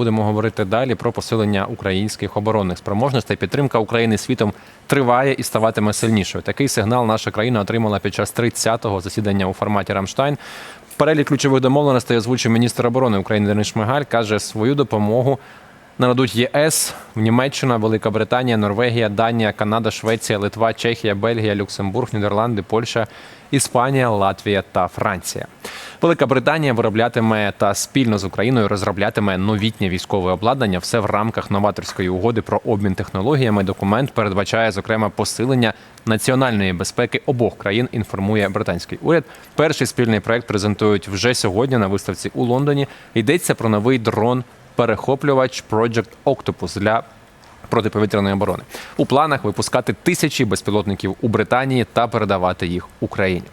Будемо говорити далі про посилення українських оборонних спроможностей. Підтримка України світом триває і ставатиме сильнішою. Такий сигнал наша країна отримала під час 30-го засідання у форматі Рамштайн. Перелік ключових домовленостей озвучив міністр оборони України Денис Шмигаль. каже, свою допомогу нададуть ЄС, Німеччина, Велика Британія, Норвегія, Данія, Канада, Швеція, Литва, Чехія, Бельгія, Люксембург, Нідерланди, Польща, Іспанія, Латвія та Франція. Велика Британія вироблятиме та спільно з Україною розроблятиме новітнє військове обладнання. Все в рамках новаторської угоди про обмін технологіями. Документ передбачає зокрема посилення національної безпеки обох країн. Інформує британський уряд. Перший спільний проект презентують вже сьогодні на виставці у Лондоні. Йдеться про новий дрон перехоплювач Project Octopus для протиповітряної оборони. У планах випускати тисячі безпілотників у Британії та передавати їх Україні.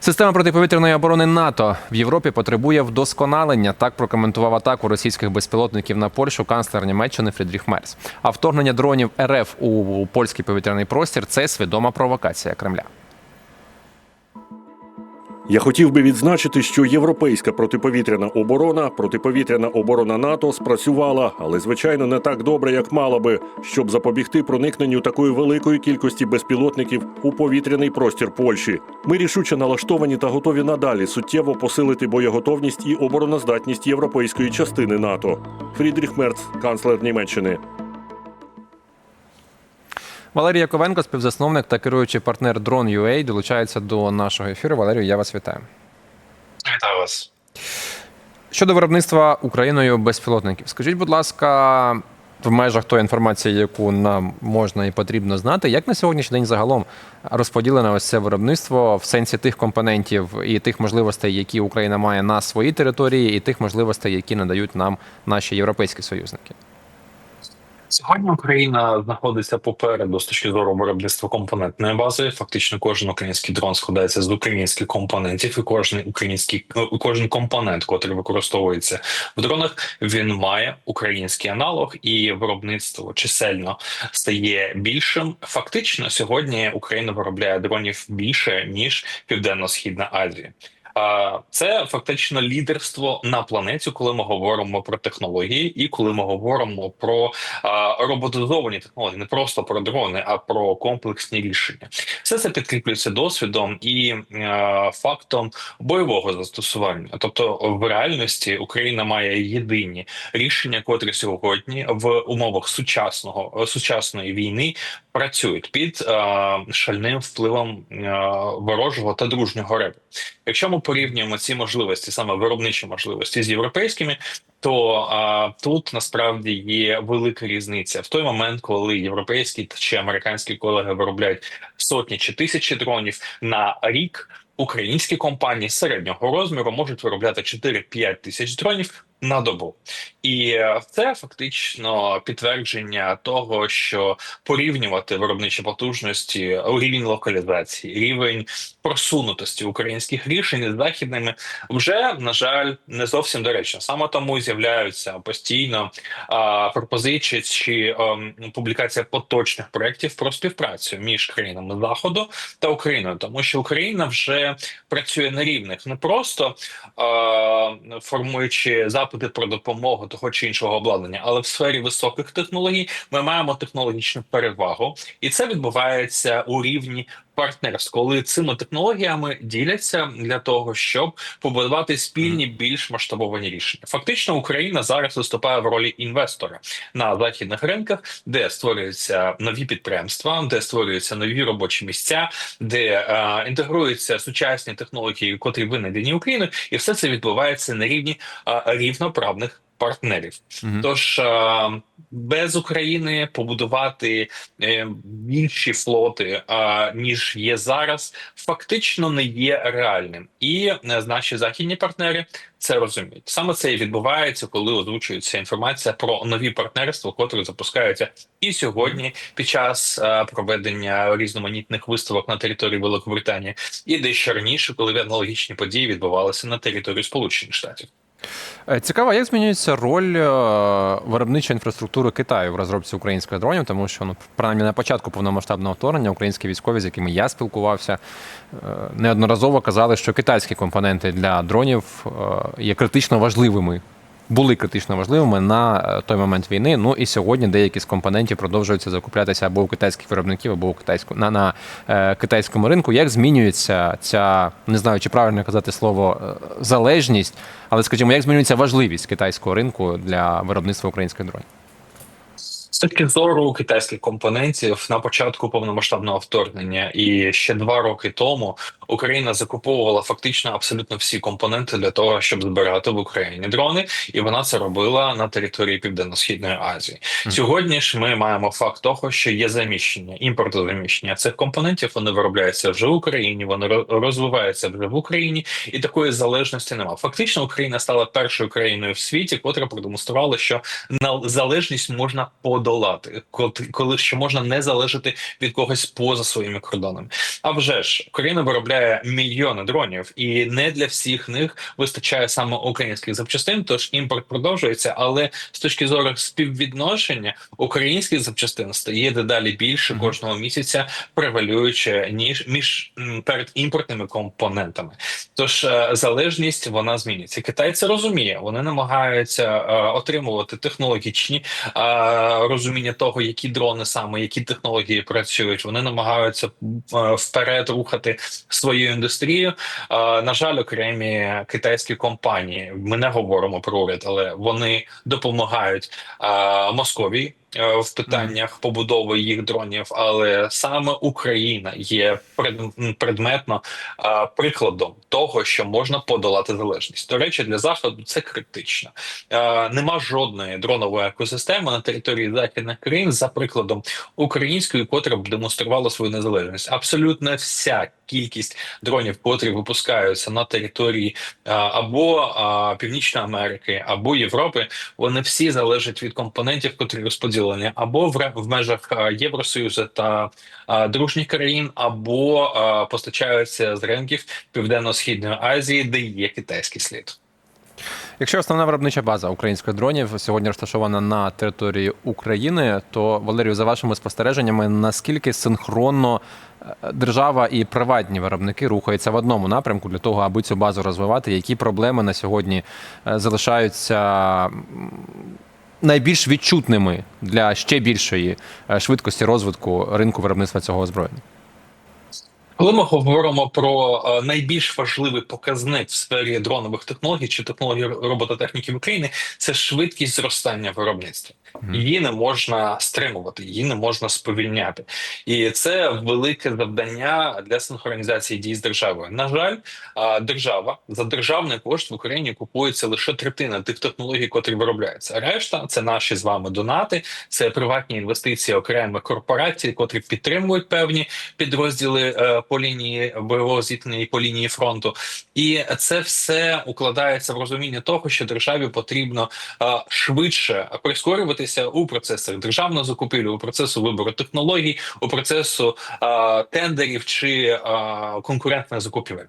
Система протиповітряної оборони НАТО в Європі потребує вдосконалення. Так прокоментував атаку російських безпілотників на Польщу канцлер Німеччини Фрідріх Мерс. А вторгнення дронів РФ у польський повітряний простір це свідома провокація Кремля. Я хотів би відзначити, що європейська протиповітряна оборона, протиповітряна оборона НАТО спрацювала, але звичайно не так добре, як мала би, щоб запобігти проникненню такої великої кількості безпілотників у повітряний простір Польщі. Ми рішуче налаштовані та готові надалі суттєво посилити боєготовність і обороноздатність європейської частини НАТО. Фрідріх Мерц, канцлер Німеччини. Валерій Яковенко, співзасновник та керуючий партнер Drone.ua, долучається до нашого ефіру. Валерію, я вас вітаю. Вітаю вас. Щодо виробництва Україною безпілотників, скажіть, будь ласка, в межах тої інформації, яку нам можна і потрібно знати, як на сьогоднішній день загалом розподілено ось це виробництво в сенсі тих компонентів і тих можливостей, які Україна має на своїй території, і тих можливостей, які надають нам наші європейські союзники? Сьогодні Україна знаходиться попереду з точки зору виробництва компонентної бази. Фактично, кожен український дрон складається з українських компонентів, і кожен український ну, кожен компонент, котрий використовується в дронах, він має український аналог, і виробництво чисельно стає більшим. Фактично, сьогодні Україна виробляє дронів більше ніж Південно-Східна Азія. Це фактично лідерство на планеті, коли ми говоримо про технології, і коли ми говоримо про роботизовані технології, не просто про дрони, а про комплексні рішення. Все це підкріплюється досвідом і е, фактом бойового застосування. Тобто, в реальності Україна має єдині рішення, котрі сьогодні в умовах сучасного сучасної війни працюють під е, шальним впливом е, ворожого та дружнього ребу. Якщо ми порівнюємо ці можливості, саме виробничі можливості з європейськими, то а, тут насправді є велика різниця в той момент, коли європейські чи американські колеги виробляють сотні чи тисячі дронів на рік. Українські компанії середнього розміру можуть виробляти 4-5 тисяч дронів на добу, і е, це фактично підтвердження того, що порівнювати виробничі потужності, рівень локалізації, рівень просунутості українських рішень з західними вже на жаль не зовсім доречно. Саме тому з'являються постійно а, пропозиції чи а, публікація поточних проєктів про співпрацю між країнами заходу та Україною, тому що Україна вже працює на рівних, не просто а, формуючи запити про допомогу того чи іншого обладнання, але в сфері високих технологій ми маємо технологічну перевагу, і це відбувається у рівні партнерств, коли цими технологіями діляться для того, щоб побудувати спільні більш масштабовані рішення. Фактично, Україна зараз виступає в ролі інвестора на західних ринках, де створюються нові підприємства, де створюються нові робочі місця, де е, інтегруються сучасні технології, котрі винайдені Україною, і все це відбувається на рівні е, рівноправних. Партнерів, Мгм. тож е, без України побудувати е, більші флоти е, ніж є зараз, фактично не є реальним, і е, наші західні партнери це розуміють. Саме це і відбувається, коли озвучується інформація про нові партнерства, котрі запускаються і сьогодні під час е, проведення різноманітних виставок на території Великобританії, і дещо раніше, коли аналогічні події відбувалися на території Сполучених Штатів. Е, Цікаво, як змінюється роль е, виробничої інфраструктури Китаю в розробці українських дронів, тому що ну принаймні на початку повномасштабного вторгнення українські військові, з якими я спілкувався, е, неодноразово казали, що китайські компоненти для дронів є критично важливими були критично важливими на е, той момент війни. Ну і сьогодні деякі з компонентів продовжуються закуплятися або у китайських виробників, або у китайську на, на е, китайському ринку. Як змінюється ця не знаю, чи правильно казати слово е, залежність, але скажімо, як змінюється важливість китайського ринку для виробництва українських дронів? З точки зору китайських компонентів на початку повномасштабного вторгнення і ще два роки тому Україна закуповувала фактично абсолютно всі компоненти для того, щоб збирати в Україні дрони, і вона це робила на території Південно-східної Азії. Сьогодні ж ми маємо факт того, що є заміщення, імпортозаміщення цих компонентів. Вони виробляються вже в Україні, вони розвиваються вже в Україні, і такої залежності немає. Фактично, Україна стала першою країною в світі, котра продемонструвала, що на залежність можна подолати, коли ще можна не залежати від когось поза своїми кордонами. А вже ж Україна виробляє мільйони дронів, і не для всіх них вистачає саме українських запчастин. Тож імпорт продовжується. Але з точки зору співвідношення українських запчастин стає дедалі більше кожного місяця, превалюючи ніж між перед імпортними компонентами. Тож е, залежність вона зміниться. Китай це розуміє. Вони намагаються е, отримувати технологічні е, розуміння того, які дрони саме, які технології працюють. Вони намагаються вперед рухати свою індустрію. Е, на жаль, окремі китайські компанії. Ми не говоримо про уряд, але вони допомагають Московії. Е, В питаннях побудови їх дронів, але саме Україна є предметно е, прикладом того, що можна подолати залежність. До речі, для заходу це критично. Е, Нема жодної дронової екосистеми на території західних країн за прикладом української, котра б демонструвала свою незалежність. Абсолютно вся кількість дронів, котрі випускаються на території або Північної Америки, або Європи, вони всі залежать від компонентів, котрі розподілені або в, межах е, Євросоюзу та е, дружніх країн, або е, постачаються з ринків Південно-східної Азії, де є китайський слід. Якщо основна виробнича база українських дронів сьогодні розташована на території України, то Валерію, за вашими спостереженнями, наскільки синхронно держава і приватні виробники рухаються в одному напрямку для того, аби цю базу розвивати? Які проблеми на сьогодні залишаються найбільш відчутними для ще більшої е, швидкості розвитку ринку виробництва цього озброєння? Коли ми говоримо про е, найбільш важливий показник в сфері дронових технологій чи технологій робототехніки в Україні, це швидкість зростання виробництва. Її не можна стримувати, її не можна сповільняти, і це велике завдання для синхронізації дій з державою. На жаль, держава за державний кошт в Україні купується лише третина тих технологій, котрі виробляються. Решта це наші з вами донати, це приватні інвестиції окремих корпорацій, котрі підтримують певні підрозділи е, по лінії бойового зіткнення і по лінії фронту. І це все укладається в розуміння того, що державі потрібно швидше прискорюватися у процесах державного закупівлі, у процесу вибору технологій, у процесу тендерів чи конкурентних закупівель.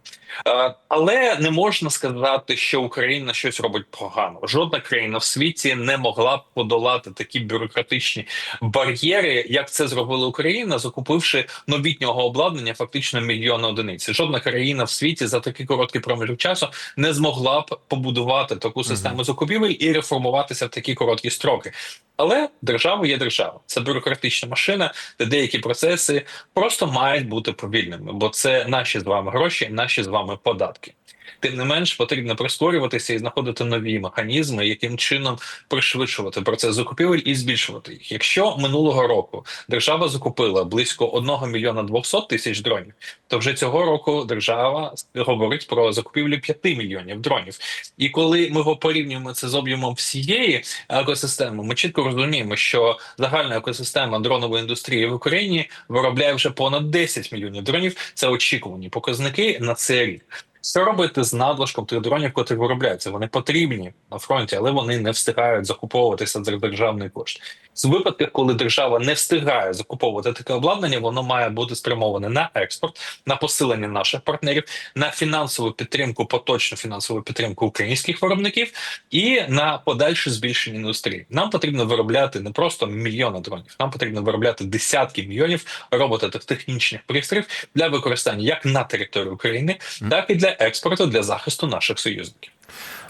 Але не можна сказати, що Україна щось робить погано. Жодна країна в світі не могла б подолати такі бюрократичні бар'єри, як це зробила Україна, закупивши новітнього обладнання фактично мільйон одиниць. Жодна країна в світі за такий короткий проміжок часу не змогла б побудувати таку систему закупівель і реформуватися в такі короткі строки. Але держава є держава, це бюрократична машина, де деякі процеси просто мають бути повільними, бо це наші з вами гроші, наші з вами податки. Тим не менш, потрібно прискорюватися і знаходити нові механізми, яким чином пришвидшувати процес закупівель і збільшувати їх. Якщо минулого року держава закупила близько 1 мільйона 200 тисяч дронів, то вже цього року держава говорить про закупівлю 5 мільйонів дронів. І коли ми його порівнюємо це з об'ємом всієї екосистеми, ми чітко розуміємо, що загальна екосистема дронової індустрії в Україні виробляє вже понад 10 мільйонів дронів. Це очікувані показники на цей рік. Що робити з надлишком тих дронів, котрі виробляються? Вони потрібні на фронті, але вони не встигають закуповуватися за державний кошт. З випадків, коли держава не встигає закуповувати таке обладнання, воно має бути спрямоване на експорт, на посилення наших партнерів, на фінансову підтримку, поточну фінансову підтримку українських виробників і на подальше збільшення індустрії. Нам потрібно виробляти не просто мільйони дронів, нам потрібно виробляти десятки мільйонів робототехнічних пристроїв для використання як на території України, так і для експорту для захисту наших союзників.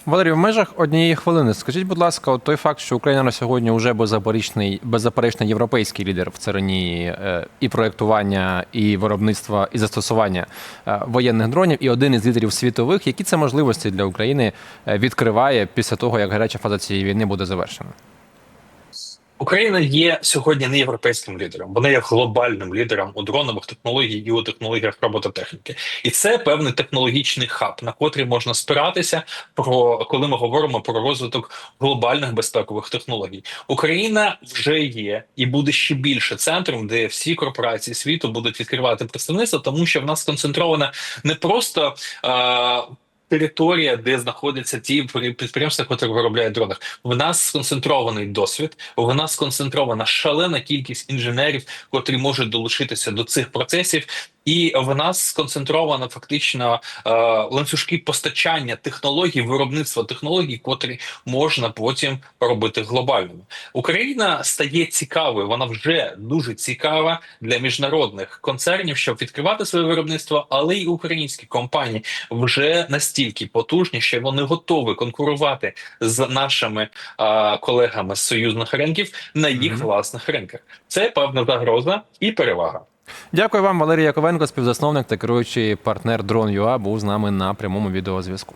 Валерій, в межах однієї хвилини скажіть, будь ласка, от той факт, що Україна на сьогодні вже беззаперечний, беззаперечний європейський лідер в царині е, і проєктування, і виробництва, і застосування е, воєнних дронів, і один із лідерів світових. Які це можливості для України е, відкриває після того, як гаряча фаза цієї війни буде завершена? Україна є сьогодні не європейським лідером, вона є глобальним лідером у дронових технологій і у технологіях робототехніки, і це певний технологічний хаб, на котрий можна спиратися про коли ми говоримо про розвиток глобальних безпекових технологій. Україна вже є і буде ще більше центром, де всі корпорації світу будуть відкривати представництво, тому що в нас сконцентрована не просто. Е- Територія, де знаходяться ті підприємства, які виробляють дрони. В нас сконцентрований досвід, в нас сконцентрована шалена кількість інженерів, котрі можуть долучитися до цих процесів, і в нас сконцентровано фактично е, ланцюжки постачання технологій, виробництва технологій, котрі можна потім робити глобальними. Україна стає цікавою, вона вже дуже цікава для міжнародних концернів, щоб відкривати своє виробництво, але й українські компанії вже настільки потужні, що вони готові конкурувати з нашими е, колегами з союзних ринків на їх Мгм. власних ринках. Це певна загроза і перевага. Дякую вам, Валерій Яковенко, співзасновник та керуючий партнер Дрон.ua, був з нами на прямому відеозв'язку.